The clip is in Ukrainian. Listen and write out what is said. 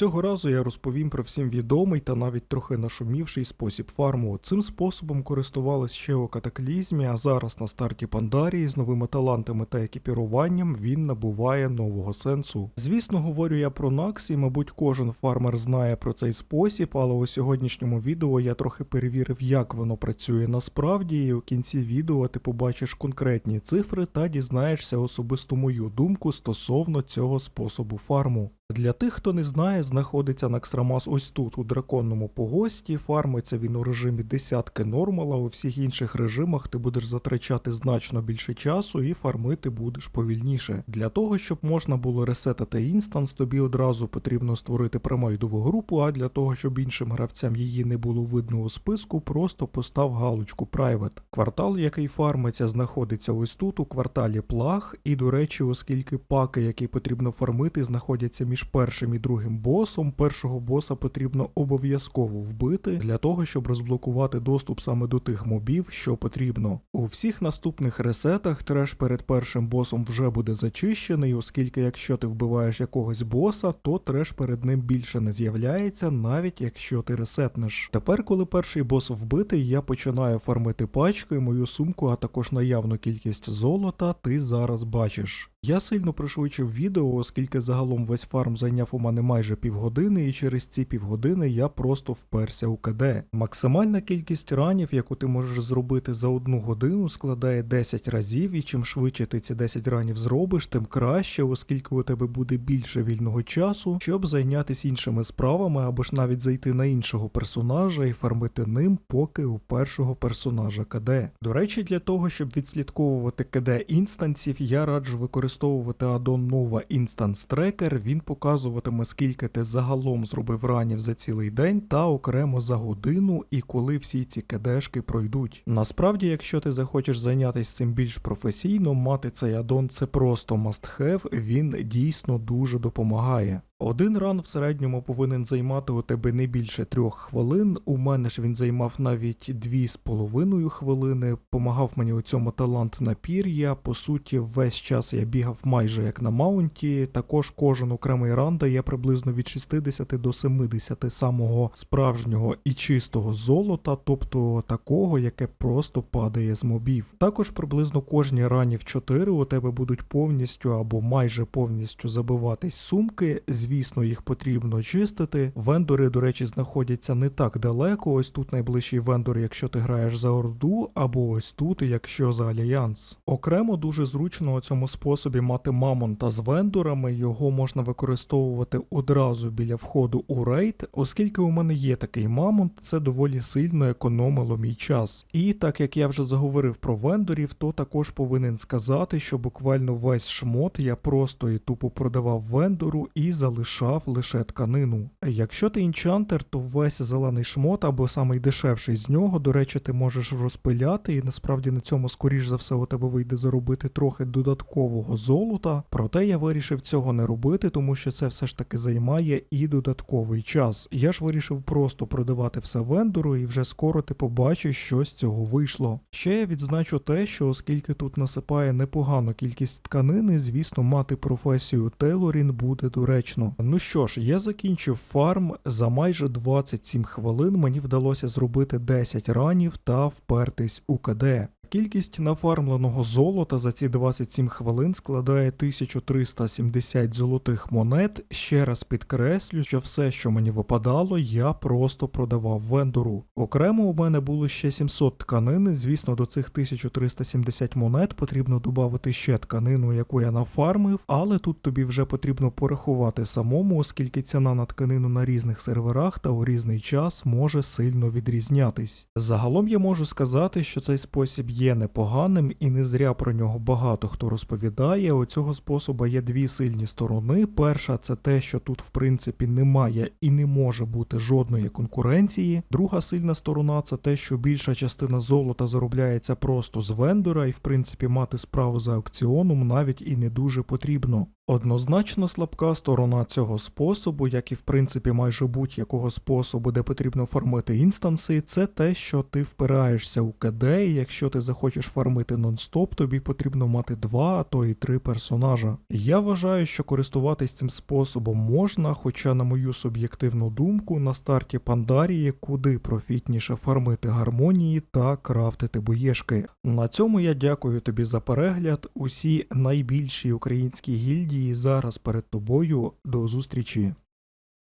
Цього разу я розповім про всім відомий та навіть трохи нашумівший спосіб фарму. Цим способом користувались ще у катаклізмі, а зараз на старті Пандарії з новими талантами та екіпіруванням він набуває нового сенсу. Звісно, говорю я про Накс, і мабуть кожен фармер знає про цей спосіб, але у сьогоднішньому відео я трохи перевірив, як воно працює насправді, і у кінці відео ти побачиш конкретні цифри та дізнаєшся особисто мою думку стосовно цього способу фарму. Для тих, хто не знає, знаходиться Наксрамас ось тут, у драконному погості. Фармиться він у режимі десятки нормала. У всіх інших режимах ти будеш затрачати значно більше часу і фармити будеш повільніше. Для того, щоб можна було ресетати інстанс, тобі одразу потрібно створити промайдову групу, а для того, щоб іншим гравцям її не було видно у списку, просто постав галочку Private. Квартал, який фармиться, знаходиться ось тут, у кварталі Плаг. І, до речі, оскільки паки, які потрібно фармити, знаходяться між першим і другим босом, першого боса потрібно обов'язково вбити для того, щоб розблокувати доступ саме до тих мобів, що потрібно. У всіх наступних ресетах треш перед першим босом вже буде зачищений, оскільки якщо ти вбиваєш якогось боса, то треш перед ним більше не з'являється, навіть якщо ти ресетнеш. Тепер, коли перший бос вбитий, я починаю фармити пачки, мою сумку, а також наявну кількість золота ти зараз бачиш. Я сильно пришвидшив відео, оскільки загалом весь фарм зайняв у мене майже півгодини, і через ці півгодини я просто вперся у КД. Максимальна кількість ранів, яку ти можеш зробити за одну годину, складає 10 разів, і чим швидше ти ці 10 ранів зробиш, тим краще, оскільки у тебе буде більше вільного часу, щоб зайнятися іншими справами або ж навіть зайти на іншого персонажа і фармити ним, поки у першого персонажа КД. До речі, для того, щоб відслідковувати КД інстансів, я раджу використовувати аддон Nova Instance Tracker. Він показуватиме, скільки ти загалом зробив ранів за цілий день та окремо за годину і коли всі ці кедешки пройдуть. Насправді, якщо ти захочеш зайнятися цим більш професійно, мати цей аддон це просто must have, він дійсно дуже допомагає. Один ран в середньому повинен займати у тебе не більше трьох хвилин. У мене ж він займав навіть дві з половиною хвилини. Помагав мені у цьому талант на пір'я. По суті, весь час я бігав майже як на маунті. Також кожен окремий ран дає приблизно від 60 до 70 самого справжнього і чистого золота, тобто такого, яке просто падає з мобів. Також приблизно кожні ранів 4 у тебе будуть повністю або майже повністю забиватись сумки. Звісно, їх потрібно чистити. Вендори, до речі, знаходяться не так далеко. Ось тут найближчий вендор, якщо ти граєш за Орду, або ось тут, якщо за Альянс. Окремо дуже зручно у цьому способі мати мамонта з вендорами. Його можна використовувати одразу біля входу у рейд, оскільки у мене є такий мамонт, це доволі сильно економило мій час. І так як я вже заговорив про вендорів, то також повинен сказати, що буквально весь шмот я просто і тупо продавав вендору і залишав лише тканину. Якщо ти інчантер, то весь зелений шмот або самий дешевший з нього, до речі, ти можеш розпиляти, і насправді на цьому, скоріш за все, у тебе вийде заробити трохи додаткового золота. Проте я вирішив цього не робити, тому що це все ж таки займає і додатковий час. Я ж вирішив просто продавати все вендору, і вже скоро ти побачиш, що з цього вийшло. Ще я відзначу те, що оскільки тут насипає непогану кількість тканини, звісно, мати професію Тейлорін буде доречно. Ну що ж, я закінчив фарм за майже 27 хвилин. Мені вдалося зробити 10 ранів та впертись у КД. Кількість нафармленого золота за ці 27 хвилин складає 1370 золотих монет. Ще раз підкреслю, що все, що мені випадало, я просто продавав вендору. Окремо у мене було ще 700 тканини. Звісно, до цих 1370 монет потрібно додати ще тканину, яку я нафармив, але тут тобі вже потрібно порахувати самому, оскільки ціна на тканину на різних серверах та у різний час може сильно відрізнятись. Загалом я можу сказати, що цей спосіб є непоганим і не зря про нього багато хто розповідає. У цього способу є дві сильні сторони. Перша це те, що тут в принципі немає і не може бути жодної конкуренції. Друга сильна сторона це те, що більша частина золота заробляється просто з вендора, і в принципі мати справу за аукціоном навіть і не дуже потрібно. Однозначно слабка сторона цього способу, як і в принципі майже будь-якого способу, де потрібно фармити інстанси, це те, що ти впираєшся у КД, і якщо ти захочеш фармити нон-стоп, тобі потрібно мати два, а то і три персонажа. Я вважаю, що користуватись цим способом можна, хоча, на мою суб'єктивну думку, на старті Пандарії куди профітніше фармити гармонії та крафтити боєшки. На цьому я дякую тобі за перегляд. Усі найбільші українські гільдії зараз перед тобою. До зустрічі.